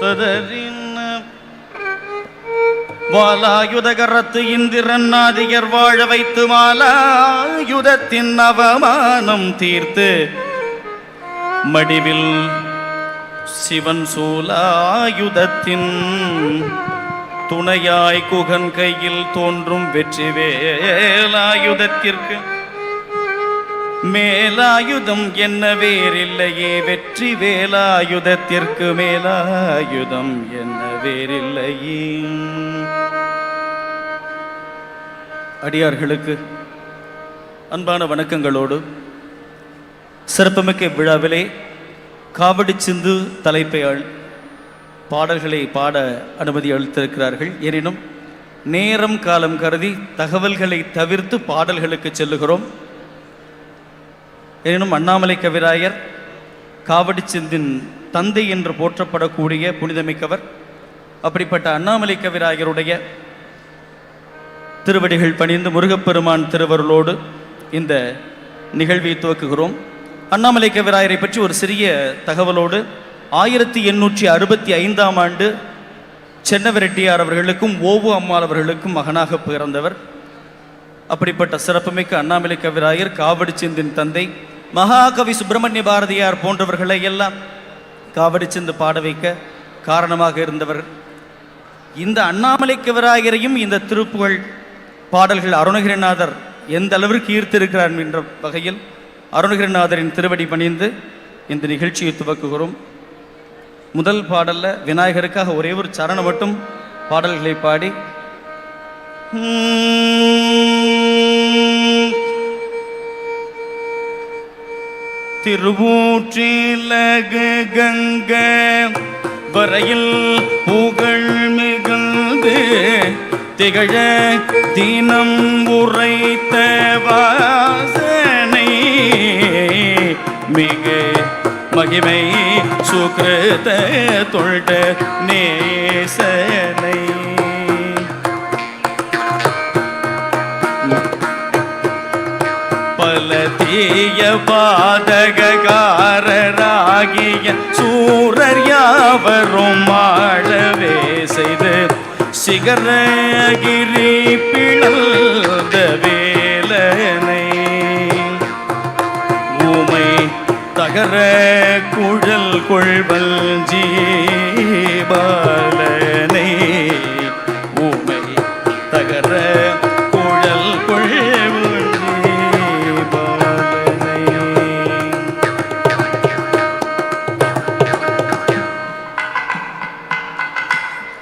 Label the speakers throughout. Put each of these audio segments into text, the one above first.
Speaker 1: ததறின வாலாயுதகரத்து இந்திரன் ஆதியர் வாழ வைத்து மாலாயுதத்தின் அவமானம் தீர்த்து மடிவில் சிவன் சூலாயுதத்தின் துணையாய் குகன் கையில் தோன்றும் வெற்றி வேலாயுதத்திற்கு மேலாயுதம் என்ன வேறில்லையே வெற்றி வேலாயுதத்திற்கு மேலாயுதம் என்ன வேறில்லையே. அடியார்களுக்கு அன்பான வணக்கங்களோடு சிறப்புமிக்க விழாவிலே காவடி சிந்து தலைப்பை பாடல்களை பாட அனுமதி அளித்திருக்கிறார்கள். எனினும் நேரம் காலம் கருதி தகவல்களை தவிர்த்து பாடல்களுக்கு செல்லுகிறோம். எனினும் அண்ணாமலை கவிராயர் காவடி சிந்தின் தந்தை என்று போற்றப்படக்கூடிய புனிதமிக்கவர் அப்படிப்பட்ட அண்ணாமலை கவிராயருடைய திருவடிகள் பணிந்து முருகப்பெருமான் திருவருளோடு இந்த நிகழ்வை துவக்குகிறோம். அண்ணாமலை கவிராயரை பற்றி ஒரு சிறிய தகவலோடு ஆயிரத்தி எண்ணூற்றி அறுபத்தி ஐந்தாம் ஆண்டு சென்னவரெட்டியார் அவர்களுக்கும் ஓவு அம்மாள் அவர்களுக்கும் மகனாக பிறந்தவர். அப்படிப்பட்ட சிறப்புமிக்க அண்ணாமலை கவிராயர் காவடி சிந்தின் தந்தை மகாகவி சுப்பிரமணிய பாரதியார் போன்றவர்களை எல்லாம் காவடி சிந்து பாட வைக்க காரணமாக இருந்தவர். இந்த அண்ணாமலை கவிராயரையும் இந்த திருப்புகழ் பாடல்கள் அருணகிரிநாதர் எந்த அளவிற்கு ஈர்த்திருக்கிறார் என்ற வகையில் அருணகிரிநாதரின் திருவடி பணிந்து இந்த நிகழ்ச்சியை துவக்குகிறோம். முதல் பாடலில் விநாயகருக்காக ஒரே ஒரு சரணம் மட்டும் பாடல்களை பாடி. உம், கங்க வரையில் புகழ் மிகுந்து திகழ தினம் உரைத்த வாசனை. மிக மகிமை சுகிருத தொண்ட நேசனை பல தீய பாதகாரராகிய சூரர் யாவரும் ஆழவே செய்து சிகரகிரி பிழல் தகர குழல் கொள்வல் ஜீபாலனை ஊமை தகர குழல் கொள்வல் ஜீபாலனை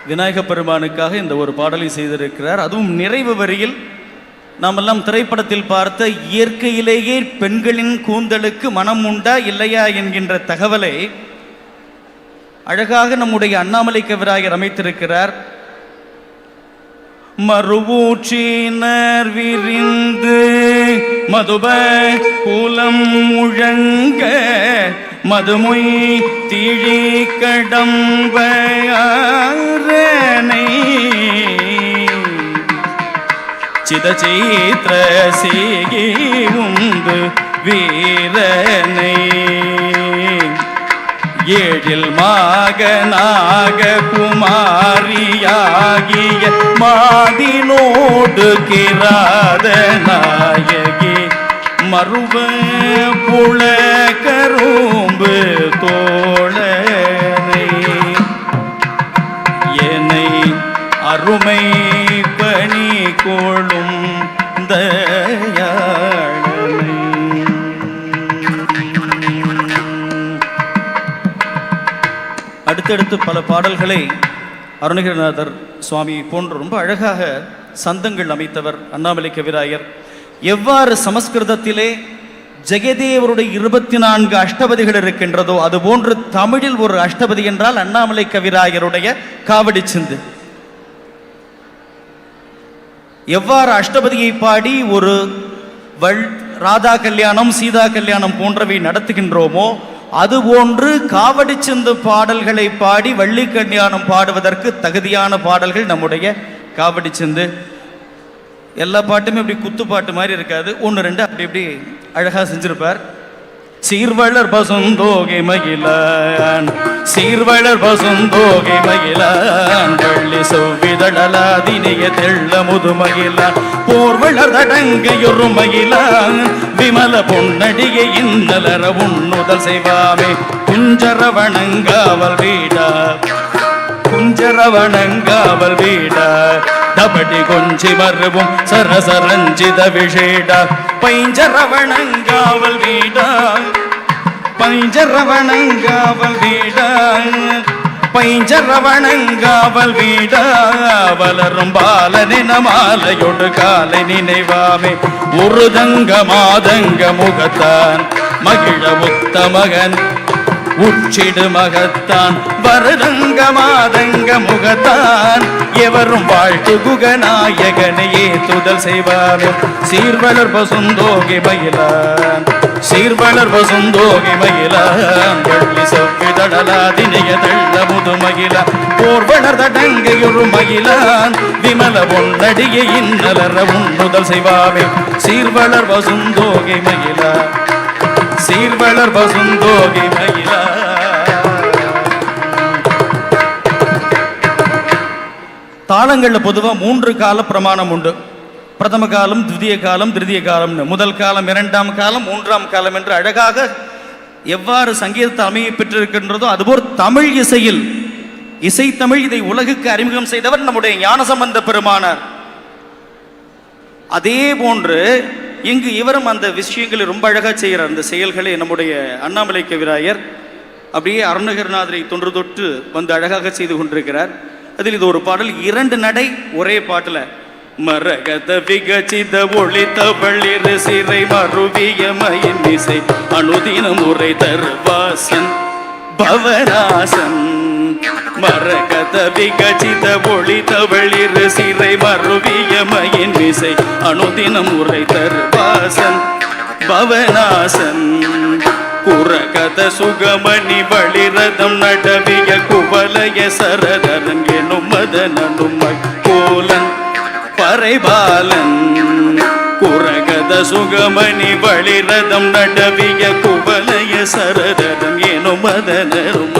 Speaker 1: விநாயக பெருமானுக்காக இந்த ஒரு பாடலை செய்திருக்கிறார். அதுவும் நிறைவு வரியில் நாமெல்லாம் திரைப்படத்தில் பார்த்த இயற்கையிலேயே பெண்களின் கூந்தலுக்கு மனம் உண்டா இல்லையா என்கின்ற தகவலை அழகாக நம்முடைய அண்ணாமலை கவிராயர் அமைத்திருக்கிறார். மறுவூற்றினர் விரிந்து மதுப குலம் முழங்க மதுமொய் திழி கடம்ப சிதச்சீத்திர சீகி உந்து வீரனை. ஏழில் மாகனாக குமாரியாகிய மாதினோடு கிராத நாயகி மறுவ புல கரும்பு தோழனை. என்னை அருமை அடுத்தடுத்து பல பாடல்களை அருணகிரிநாதர் சுவாமி போன்று ரொம்ப அழகாக சந்தங்கள் அமைத்தவர் அண்ணாமலை கவிராயர். எவ்வாறு சமஸ்கிருதத்திலே ஜெகதேவருடைய இருபத்தி நான்கு அஷ்டபதிகள் இருக்கின்றதோ அதுபோன்று தமிழில் ஒரு அஷ்டபதி என்றால் அண்ணாமலை கவிராயருடைய காவடி சிந்து. எவ்வாறு அஷ்டபதியை பாடி ஒரு வள் ராதா கல்யாணம் சீதா கல்யாணம் போன்றவை நடத்துகின்றோமோ அதுபோன்று காவடி சிந்து பாடல்களை பாடி வள்ளி கல்யாணம் பாடுவதற்கு தகுதியான பாடல்கள் நம்முடைய காவடி சிந்து. எல்லா பாட்டுமே இப்படி குத்து பாட்டு மாதிரி இருக்காது. ஒன்று ரெண்டு அப்படி இப்படி அழகாக செஞ்சுருப்பார். சீர்வளர் பசுந்தோகை மகிழான். சீர்வளர் பசுந்தோகை மகிழான். வள்ளி செவ்விதழலாதினிய தெள்ள முது மகிழான். போர்வளர் தடங்கையொரு மகிழான். விமல பொன்னடியை இன்னலர உண்ணுதல் செய்வாமே. குஞ்சர வணங்காவல் வீடா குஞ்சரவணங்காவல் வீடா தபடி கொஞ்சி மருவும் சரசரஞ்சித விஷேட. பைஞ்சரவணங்காவல் வீடா. பைஞ்சரவணங்காவல் வீடா. பைஞ்சரவணங்காவல் வீடா. வளரும் பாலனின மாலையொடு காலை நினைவாமே. உருதங்க மாதங்க முகத்தான். மகிழ முத்த மகன் உச்சிடு மகத்தான் வரதங்க மாதங்க முகத்தான். எவரும் வாழ்த்து குகநாயகனையே துதல் செய்வாரோ. சீர்வளர் பசுந்தோகி மயிலான் சீர்வளர் பசுந்தோகி மயிலான். வள்ளி செவ்விதழலாதினிய தள்ள முது மகிழான் போர்வளர் தடங்கையொரு மகிழான். விமல பொன்னடிய இன்னலர உண்ணுதல் செய்வாவே சீர்வளர் பசுந்தோகி மகிழான் சீர்வளர் பசுந்தோகி மயிலா. தாளங்களில் பொதுவாக மூன்று கால பிரமாணம் உண்டு. பிரதம காலம் துதிய காலம் திருதிய காலம்னு. முதல் காலம் இரண்டாம் காலம் மூன்றாம் காலம் என்று அழகாக எவ்வாறு சங்கீதத்தை அமைய பெற்றிருக்கின்றதோ அதுபோல் தமிழ் இசையில் இசைத்தமிழ் இதை உலகுக்கு அறிமுகம் செய்தவர் நம்முடைய ஞானசம்பந்த பெருமானார். அதே போன்று இங்கு இவரும் அந்த விஷயங்களை ரொம்ப அழகாக செய்கிறார் அந்த செயல்களை நம்முடைய அண்ணாமலை கவிராயர் அப்படியே அருணகிரிநாதரை தொன்று தொட்டு வந்து அழகாக செய்து கொண்டிருக்கிறார். அதில் இது ஒரு பாடல். இரண்டு நடை ஒரே பாட்டில் மரகத விகச்சித ஒளித்த வள்ளிரு சிறை மருவிய மயின் இசை அனுதினம் உரை தருவாசன் பவராசன் மரகத விகச்சித ஒளி தவளிரு சிறை மருவிய மயின் விசை. அனுதினம் உரை தருவாசன் பவனாசன். குரகத சுகமணி வழிரதம் நடவிய குவலய சரதரன் எனும் மதனனும் கோலன் பறைபாலன். குரகத சுகமணி வழிரதம் நடவிய குவலய சரதரன் எனும் மதனரும்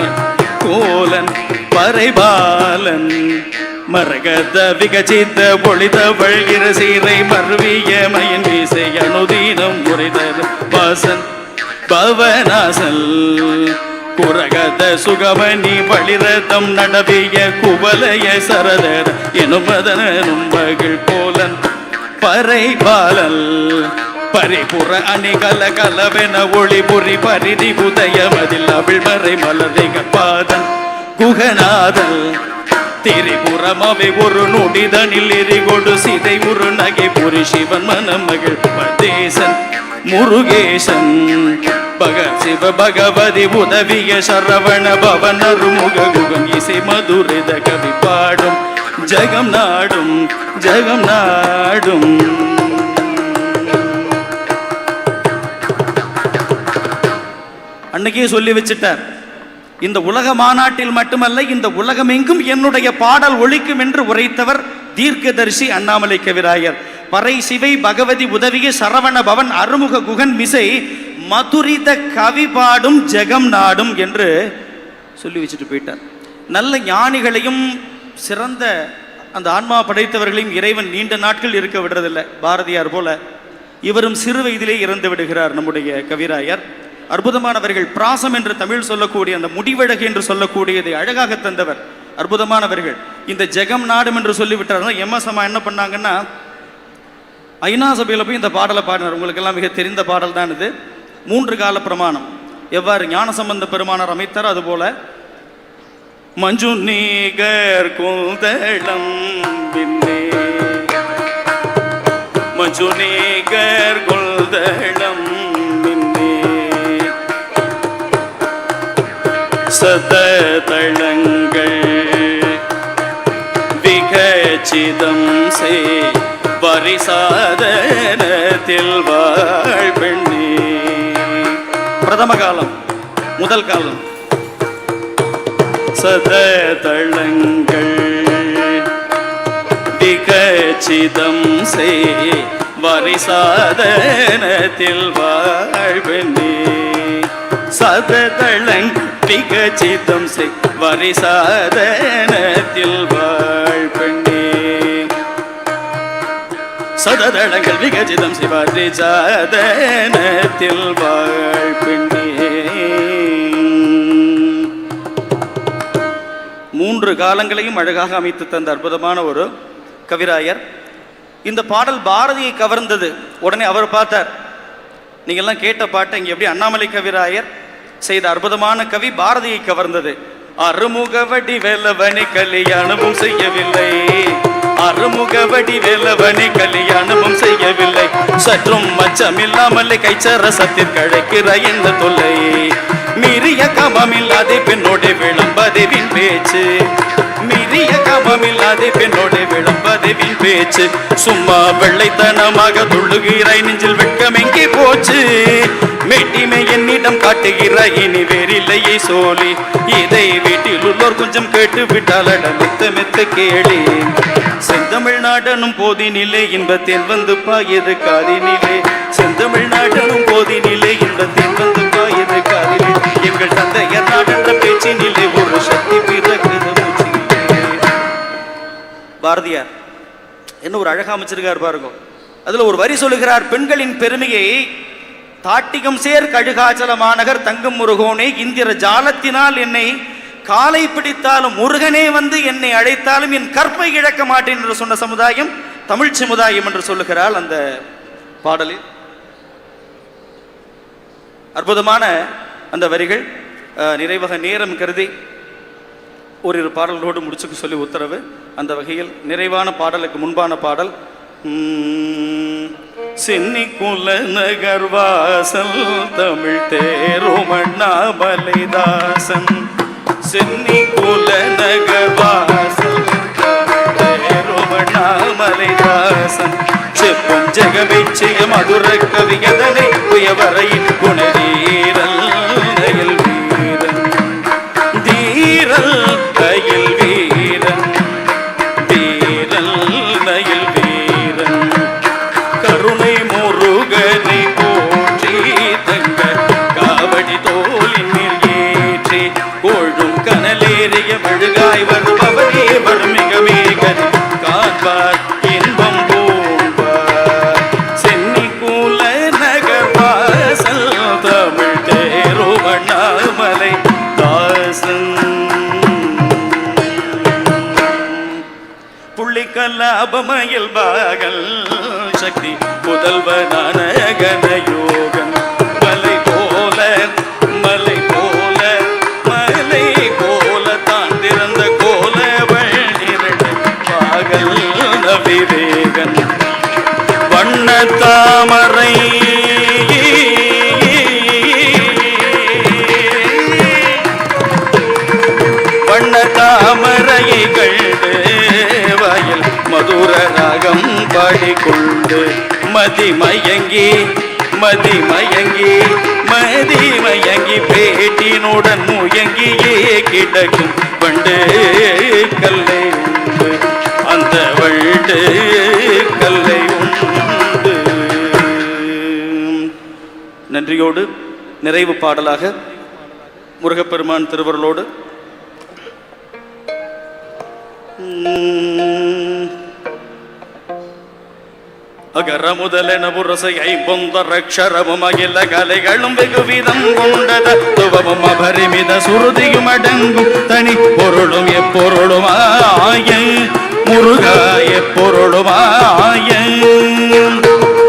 Speaker 1: கோலன் பறைபாலன் மரகத விகச்சித்த பொழித வழ்கிற சீரை மருவிய மயன் வீசை அனுதீனம் உரைதர் வாசன் பவனாசல். குரகத சுகமணி வழிரதம் நடவிய குவலைய சரதர் எனும் மகள் போலன். பறைபாலல் பரிபுற அணிகல கலவென ஒளி புரி பரிதி புதயமதில் அவிழ்மறை மலரிக பாதன். குகநாதல் திரிபுறமவை ஒரு நொடிதனில் எரிகொடு சிதை ஒரு நகை புரி சிவன் மணமகள் பதேசன் முருகேசன். பக சிவ பகவதி உதவிய சரவண பவன் அருமுக குகம் இசை மதுரித கவி பாடும். ஜெகம் நாடும் ஜெகம் நாடும். அன்னைக்கே சொல்லி வச்சுட்டார். இந்த உலக மாநாட்டில் மட்டுமல்ல இந்த உலகமெங்கும் என்னுடைய பாடல் ஒழிக்கும் என்று உரைத்தவர் தீர்க்கதரிசி அண்ணாமலை கவிராயர். பறை சிவை பகவதி உதவிய சரவண பவன் அருமுக குகன் மிசை மதுரித கவி பாடும் ஜெகம் நாடும் என்று சொல்லி வச்சுட்டு போயிட்டார். நல்ல ஞானிகளையும் சிறந்த அந்த ஆன்மா படைத்தவர்களையும் இறைவன் நீண்ட நாட்கள் இருக்க விடுறதில்லை பாரதியார் போல. இவரும் சிறு வயதிலே இறந்து விடுகிறார் நம்முடைய கவிராயர். அற்புதமானவர்கள். பிராசம் என்று தமிழ் சொல்லக்கூடிய அந்த முடிவழகு என்று சொல்லக்கூடியதை அழகாக தந்தவர். அற்புதமானவர்கள். இந்த ஜெகம் நாடும் என்று சொல்லிவிட்டார்கள். எம் எஸ் அம்மா என்ன பண்ணாங்கன்னா ஐநா சபையில் போய் இந்த பாடலை பாடினார். உங்களுக்கெல்லாம் மிக தெரிந்த பாடல் தான் இது. மூன்று கால பிரமாணம். எவ்வாறு ஞான சம்பந்த பெருமானார் அமைத்தார் அதுபோல மஞ்சு நீகர் குந்தளம் பின்னே. மஞ்சு நீகர் குந்தளம் சததளங்கள் விகச்சிதம் சே வரிசாதனத்தில் வாழ்பெண்ணி. பிரதம காலம் முதல் காலம். சததளங்கள் விகச்சிதம் செய் வரிசாதனத்தில் வாழ்வெண்ணே சததளங் விகச்சிதம் செய். வரிசாதனத்தில் வாழ்வெண்ணே சததளங்கள் விகஜிதம் சிவாரி சாதனத்தில் வாழ்பின்னே மூன்று காலங்களையும் அழகாக அமைத்து தந்த அற்புதமான ஒரு கவிராயர். இந்த பாடல் பாரதியை கவர்ந்தது. உடனே அவர் பார்த்தார் நீங்கள்லாம் கேட்ட பாட்டை இங்கே எப்படி அண்ணாமலை கவிராயர் செய்த அற்புதமான கவி பாரதியை கவர்ந்தது. அருமுகவடி வேலவனை கல்யாணமும் செய்யவில்லை. அருமுகவடி வேலவனை கல்யாணமும் செய்யவில்லை. சற்றும் மச்சமில்லாமலே கைச்சரசத்தில் கழைக்கிற இந்த தொல்லை. மீறிய கமமில்லாதே பெண்ணோடு விளம்பதேவின் பேச்சு. மீறிய கமமில்லாதே பெண்ணோடு விளம்பது வின் பேச்சு. சும்மா வெள்ளைத்தனமாக துள்ளுகிறாய் நெஞ்சில் வெட்கம் எங்கே போச்சு? மேட்டிமை என்னிடம் காட்டுகிறாய் இனி வேறில்லையே சோழி. இதை வீட்டில் உள்ளோர் கொஞ்சம் கேட்டு விட்டால் மெத்த மெத்த கேளி. செந்தமிழ் நாடனும் போதினிலே இன்பத்தில் வந்து பாயது காதினிலே. செந்தமிழ் நாடனும் போதினிலே இன்பத்தில் வந்து பாயது காதிலே எங்கள் தந்தையர் பாரதியார். என்ன ஒரு அழகா அமைச்சிருக்கார் பாருங்க. அதுல ஒரு வரி சொல்லுகிறார் பெண்களின் பெருமையை தாட்டிகம் சேர் கழுகாச்சல மாநகர் தங்கம் முருகோனே இந்திர ஜாலத்தினால் என்னை காலை பிடித்தாலும் முருகனே வந்து என்னை அழைத்தாலும் என் கற்பை இழக்க மாட்டேன் என்று சொன்ன சமுதாயம் தமிழ் சமுதாயம் என்று சொல்லுகிறாள் அந்த பாடலில். அற்புதமான அந்த வரிகள். அஹ், நிறைவக நேரம் கருதி ஓரிரு பாடல்களோடு முடிச்சுக்க சொல்லி உத்தரவு. அந்த வகையில் நிறைவான பாடலுக்கு முன்பான பாடல் சென்னி குல நகர்வாசல் தமிழ் தேருமண்ணாமலைதாசன் சென்னி குல நகர்வாசல் தமிழ் தேருமண்ணாமலைதாசன் செப்பும் ஜெகமெச்சிய மதுர கவியதனை உயவரையின் குணவீரல் புள்ளிக்கல்லாபமயில் பாகல் சக்தி புதல்வனான கனயோகன் ராகம் பாடிக்கொண்டு மதி மதிமயங்கி மதிமயங்கி மதி பேட்டினுடன் முயங்கியே கிடக்கும் வண்டு கல்லை உண்டு அந்த வண்டு கல்லை உண்டு. நன்றியோடு நிறைவு பாடலாக முருகப்பெருமான் திருவருளோடு. உம், அகர முதலென புரசையை பொந்தரக்ஷரமும் அகில கலைகளும் வெகுவிதம் கொண்டத துவமும் அபரிமித சுருதியும் அடங்கும் தனி பொருளும் எப்பொருளுமாய முருகா எப்பொருளுமாய.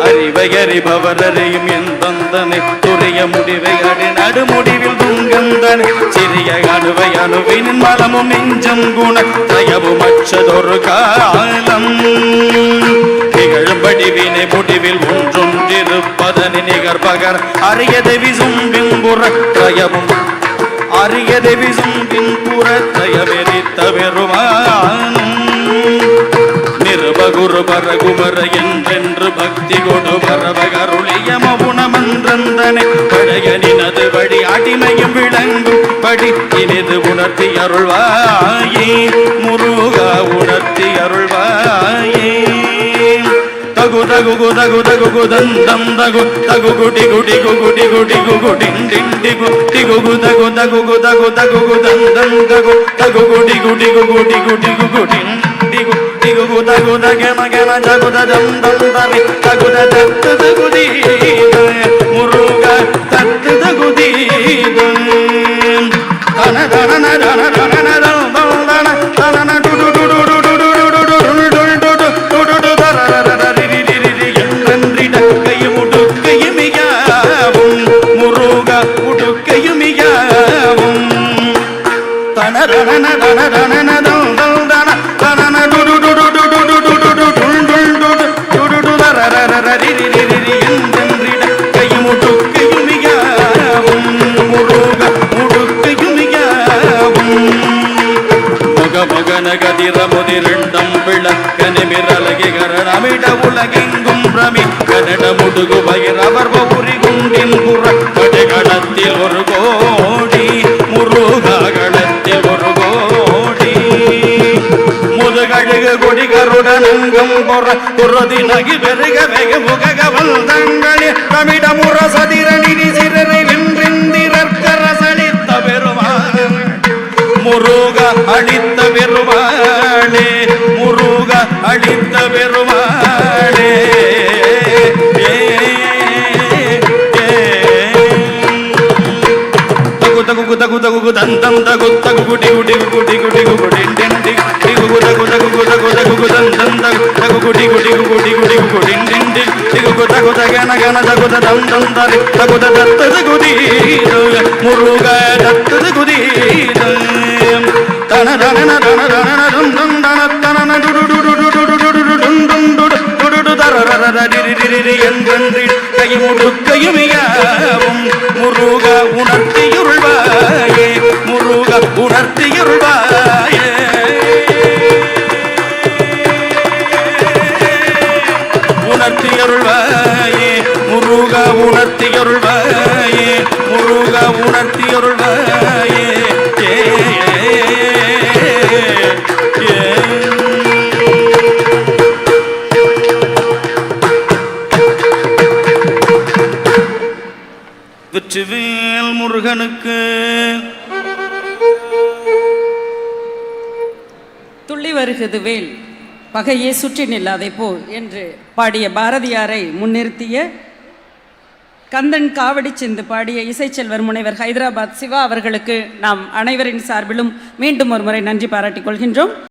Speaker 1: அறிவை அறிபவரையும் அறியும் என் தந்தனை துரிய முடிவை அடி நடுமுடிவில் துங்கந்தனை சிறிய அணுவை அணுவின் மலமும் நெஞ்சம் குண தயவும் அச்சதொரு காலம். திகழும்படி வினை முடிவில் ஒன்றொன்றிருப்பதனி நிகர் பகர். அரியதை விசும்பின் புறக்கயவும் அரியதை விசும்பின் புறத்தயவெறித்த பெருமானும் நிருபகுரு பரகுமர என்றென்று பக்தி கொடு பரவகருளிய மவுணமன்றந்தனை பழையனினது வழி அடிமையும் விளங்கும் படி இனிது உணர்த்தி அருள்வாயே. முருகா உணர்த்தி அருள்வாயே. తగు తగు తగు తగు దందం తగు తగు గుడి గుడి గుడి గుడి గుడి డిండిగు తిగుగు తగు తగు తగు తగు దందం తగు తగు గుడి గుడి గుడి గుడి గుడి డిండిగు తిగుగు తగు తగన గన జగు దం దం తవి తగు తగు తగుది మురుగ తగు తగుది பிரமிட உலகெங்கும் பிரமிக்கனிட முடுகு பயிரவர் பௌரி குண்டின் புறக்கடு கடத்தில் ஒரு கோடி முருகா கடத்தில் ஒரு கோடி. முதுகழுகு கொடிகருடன் அங்கும் பொற துறதி நகி பெருக வெகு முகக வந்தங்களில் பிரமிட முரசதிரணினி சிறரை வென்றிந்திரற்கரசளித்த பெருமான். முருக அளித்த తగు దంతం తగు తగు గుడి గుడి గుడి గుడి గుడి డిండి తిగు తగు తగు తగు తగు దంతం తగు తగు గుడి గుడి గుడి గుడి గుడి డిండి తిగు తగు తగన గన తగు దం దం తరి తగు దత్త గుడి మురుగ దత్త గుడి తన తన తన తన దం దం తన తన డుడు డుడు డుడు డుడు డుడు డుం డుడు டுடு தரரர டிரி டிரி என்றென்று கையும் முடுக்கையும் முருக உணர்த்தியுள்வாயே உணர்த்தியிருவார்
Speaker 2: துள்ளி வேல் பகையே சுற்றி நில்லாதே போ என்று பாடிய பாரதியாரை முன்னிறுத்திய கந்தன் காவடி சிந்து பாடிய இசைச்செல்வர் முனைவர் ஹைதராபாத் சிவா அவர்களுக்கு நாம் அனைவரின் சார்பிலும் மீண்டும் ஒரு முறை நன்றி பாராட்டிக் கொள்கின்றோம்.